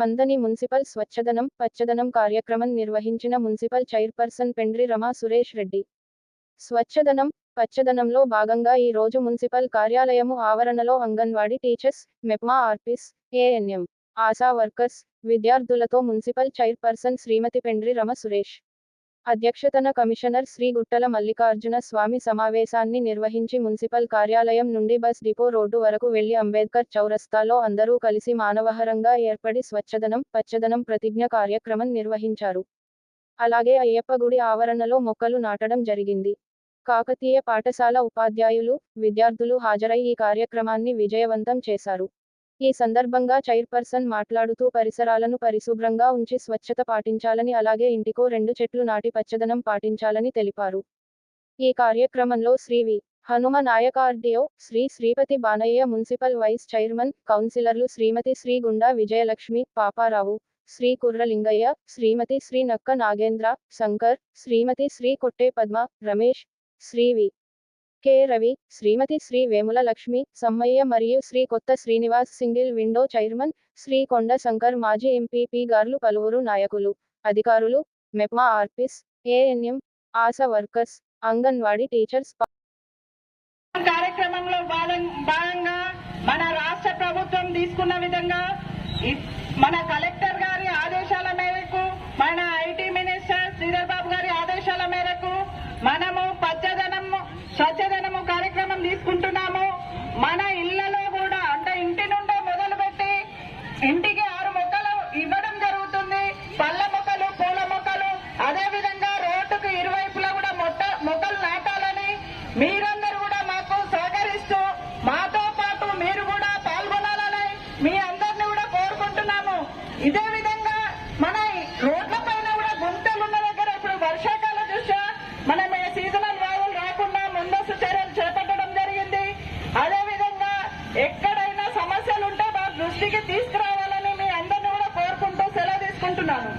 మందని మున్సిపల్ స్వచ్ఛదనం పచ్చదనం కార్యక్రమం నిర్వహించిన మున్సిపల్ చైర్పర్సన్ పెండ్రి రమా సురేష్ రెడ్డి. స్వచ్ఛదనం పచ్చదనంలో భాగంగా ఈ రోజు మున్సిపల్ కార్యాలయము ఆవరణలో anganwadi teachers MEPMA RPs ANM ASHA workers విద్యార్థులతో మున్సిపల్ చైర్పర్సన్ శ్రీమతి పెండ్రి రమ సురేష్. అధ్యక్షతన కమిషనర్ శ్రీ గుట్టల మల్లికార్జున స్వామి సమావేశాన్ని నిర్వహించి మున్సిపల్ కార్యాలయం నుండి బస్ డిపో రోడ్డు వరకు వెళ్ళి అంబేద్కర్ చౌరస్తాలో అందరూ కలిసి మానవహరంగా ఏర్పడి స్వచ్ఛదనం పచ్చదనం ప్రతిజ్ఞ కార్యక్రమం నిర్వహించారు. అలాగే అయ్యప్ప గుడి ఆవరణలో మొక్కలు నాటడం జరిగింది. కాకతీయ పాఠశాల ఉపాధ్యాయులు విద్యార్థులు హాజరై ఈ కార్యక్రమాన్ని విజయవంతం చేశారు. ఈ సందర్భంగా చైర్పర్సన్ మాట్లాడుతూ పరిసరాలను పరిశుభ్రంగా ఉంచి స్వచ్ఛత పాటించాలని అలాగే ఇంటికో రెండు చెట్లు నాటి పచ్చదనం పాటించాలని తెలిపారు. ఈ కార్యక్రమంలో Shri V. Hanuma Nayak RDO Shri Sripathi Banaiah municipal vice chairman కౌన్సిలర్లు శ్రీమతి శ్రీ గుండా విజయలక్ష్మి పాపారావు శ్రీ కుర్రలింగయ్య శ్రీమతి శ్రీ నక్క నాగేంద్ర శంకర్ శ్రీమతి శ్రీ కొట్టే పద్మ రమేష్ శ్రీ వి. కె. రవి శ్రీమతి శ్రీ వేముల లక్ష్మి సమ్మయ్య మరియు Shri Kotha Srinivas single window chairman Shri Konda Shankar మాజీ ఎంపీపీ గార్లు పలువురు నాయకులు అధికారులు MEPMA RPs ANM ASHA workers anganwadi teachers కార్యక్రమంలో భాగంగా మన రాష్ట్ర ప్రభుత్వం తీసుకున్న విధంగా మన కలెక్టర్ మీరందరూ కూడా మాకు సహకరిస్తూ మాతో పాటు మీరు కూడా పాల్గొనాలని మీ అందరిని కూడా కోరుకుంటున్నాము. ఇదే విధంగా మన రోడ్ల పైన కూడా గుంతలు ఉన్న దగ్గర ఇప్పుడు వర్షాకాల దృష్ట్యా మనం సీజనల్ వాయువులు రాకుండా ముందస్తు చర్యలు చేపట్టడం జరిగింది. అదే విధంగా ఎక్కడైనా సమస్యలు ఉంటే మా దృష్టికి తీసుకురావాలని మీ అందరిని కూడా కోరుకుంటూ సెలవు తీసుకుంటున్నాను.